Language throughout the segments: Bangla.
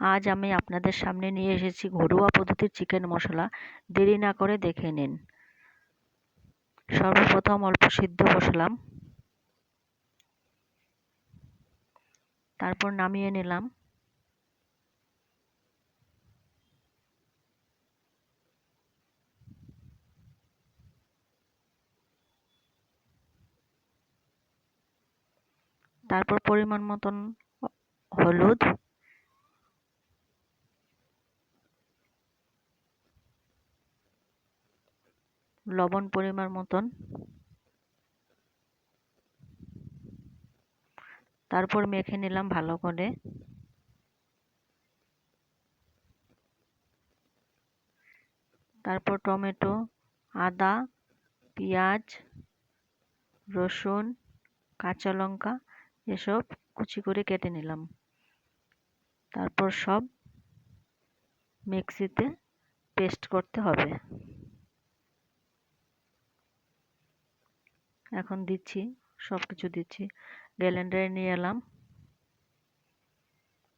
আজ আমি আপনাদের সামনে নিয়ে এসেছি ঘরোয়া পদ্ধতির চিকেন মশলা। দেরি না করে দেখে নিন। সর্বপ্রথম অল্প সিদ্ধ বসালাম। তারপর নামিয়ে নিলাম। তারপর পরিমাণ মতন হলুদ। লবণ পরিমাণ মতন। তারপর মেখে নিলাম ভালো করে। তারপর টমেটো, আদা, পেঁয়াজ, রসুন, কাঁচা লঙ্কা, এসব কুচি করে কেটে নিলাম। তারপর সব মিক্সিতে পেস্ট করতে হবে। এখন দিচ্ছি সব কিছু দিচ্ছি। গ্যালেন্ডারে নিয়ে এলাম।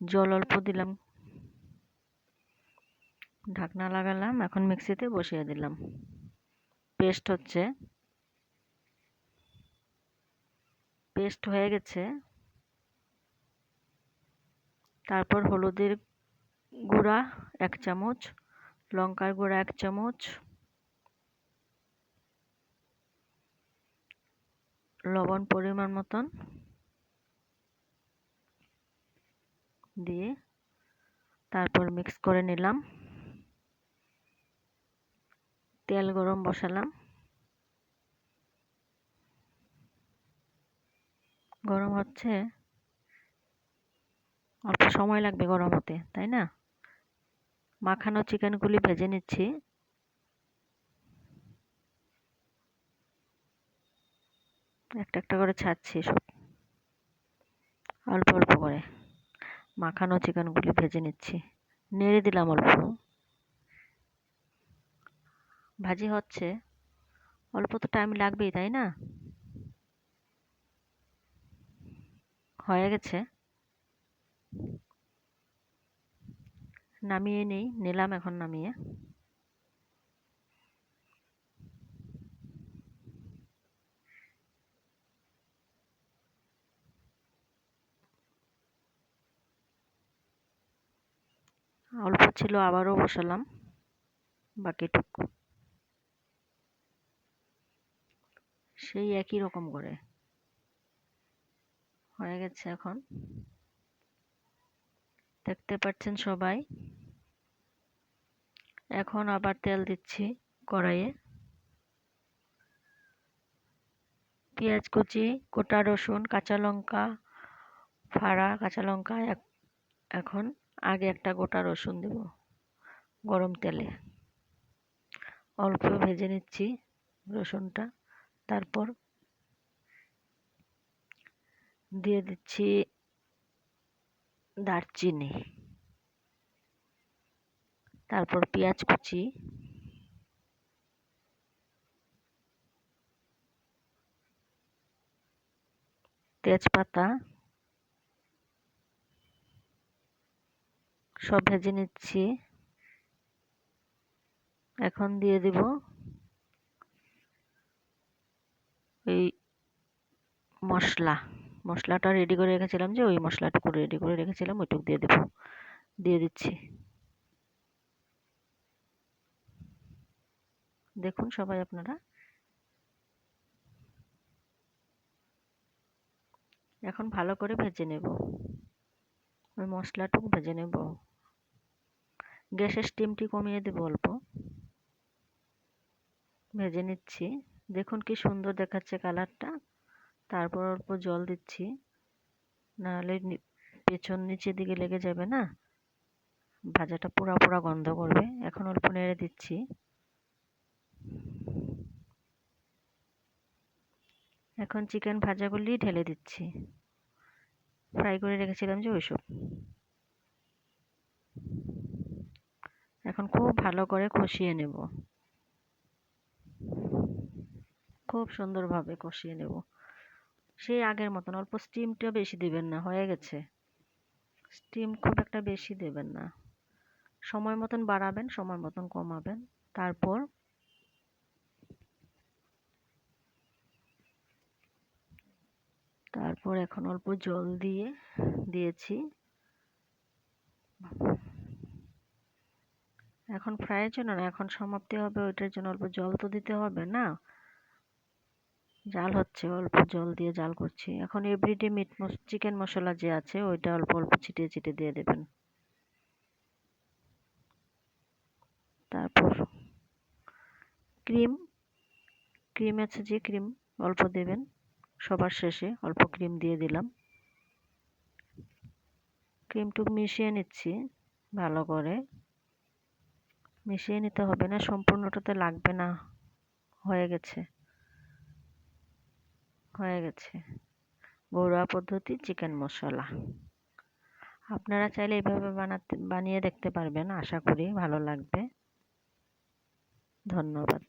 জল অল্প দিলাম। ঢাকনা লাগালাম, এখন মিক্সিতে বসিয়ে দিলাম। পেস্ট হচ্ছে। পেস্ট হয়ে গেছে। তারপর হলুদের গুঁড়া এক চামচ, লঙ্কার গুঁড়া এক চামচ, লবণ পরিমাণ মতন দিয়ে তারপর মিক্স করে নিলাম। তেল গরম বসালাম। গরম হচ্ছে অল্প সময় লাগবে গরম হতে, তাই না? মাখানো চিকেনগুলি ভেজে নিচ্ছি। একটা একটা করে ছাড়ছি সব। অল্প অল্প করে মাখানো চিকেনগুলি ভেজে নিচ্ছি। নেড়ে দিলাম অল্প। ভাজি হচ্ছে। অল্প তো টাইম লাগবেই, তাই না? হয়ে গেছে। নামিয়ে নেই, নিলাম এখন নামিয়ে। অল্প ছিল, আবারও বসালাম বাকিটুকু সেই একই রকম করে। হয়ে গেছে এখন। দেখতে পাচ্ছেন সবাই। এখন আবার তেল দিচ্ছি কড়াইয়ে। পেঁয়াজ কুচি, গোটা রসুন, কাঁচা লঙ্কা, ফাড়া, কাঁচা লঙ্কা এখন আগে একটা গোটা রসুন দেব গরম তেলে। অল্প ভেজে নিচ্ছি রসুনটা। তারপর দিয়ে দিচ্ছি দারচিনি তারপর পেঁয়াজ কুচি তেজপাতা সব ভেজে নিচ্ছি। এখন দিয়ে দিব এই মশলা। মশলাটা রেডি করে রেখেছিলাম যে ওই মশলাটুকু রেডি করে রেখেছিলাম, ওইটুকু দিয়ে দেবো। দিয়ে দিচ্ছি। দেখুন সবাই আপনারা। এখন ভালো করে ভেজে নেব। ওই মশলাটুকু ভেজে নেব। গ্যাসের স্টিমটি কমিয়ে দেবো অল্প। ভেজে নিচ্ছি। দেখুন কি সুন্দর দেখাচ্ছে কালারটা তারপর অল্প জল দিচ্ছি। নাহলে পেছন নিচের দিকে লেগে যাবে না? ভাজাটা পোড়া পোড়া গন্ধ করবে। এখন অল্প নেড়ে দিচ্ছি। এখন চিকেন ভাজাগুলি ঢেলে দিচ্ছি। ফ্রাই করে রেখেছিলাম যে ওইসব। এখন খুব ভালো করে কষিয়ে নেব। খুব সুন্দরভাবে কষিয়ে নেব। সেই আগের মতন, অল্প স্টিমটা বেশি দিবেন না, হয়ে গেছে। স্টিম খুব একটা বেশি দেবেন না। সময় মতন বাড়াবেন, সময় মতন কমাবেন। তারপর তারপর এখন অল্প জল দিয়ে দিয়েছি। এখন ফ্রাইয়ের জন্য না, এখন সমাপ্তি হবে, ওইটার জন্য অল্প জল তো দিতে হবে না। জাল হচ্ছে, অল্প জল দিয়ে জাল করছি। এখন এভরিডে মিট চিকেন মশলা যে আছে, ওইটা অল্প অল্প ছিটিয়ে ছিটিয়ে দিয়ে দেবেন। তারপর ক্রিম ক্রিম আছে যে ক্রিম অল্প দেবেন। সবার শেষে অল্প ক্রিম দিয়ে দিলাম। ক্রিমটুকু মিশিয়ে নিচ্ছি, ভালো করে। মিশিয়ে নিতে হবে না, সম্পূর্ণটাতে লাগবে না, হয়ে গেছে। হয়ে গেছে। ঘরোয়া পদ্ধতি চিকেন মশলা। আপনারা চাইলে এভাবে বানাতে, বানিয়ে দেখতে পারবেন। আশা করি ভালো লাগবে। ধন্যবাদ।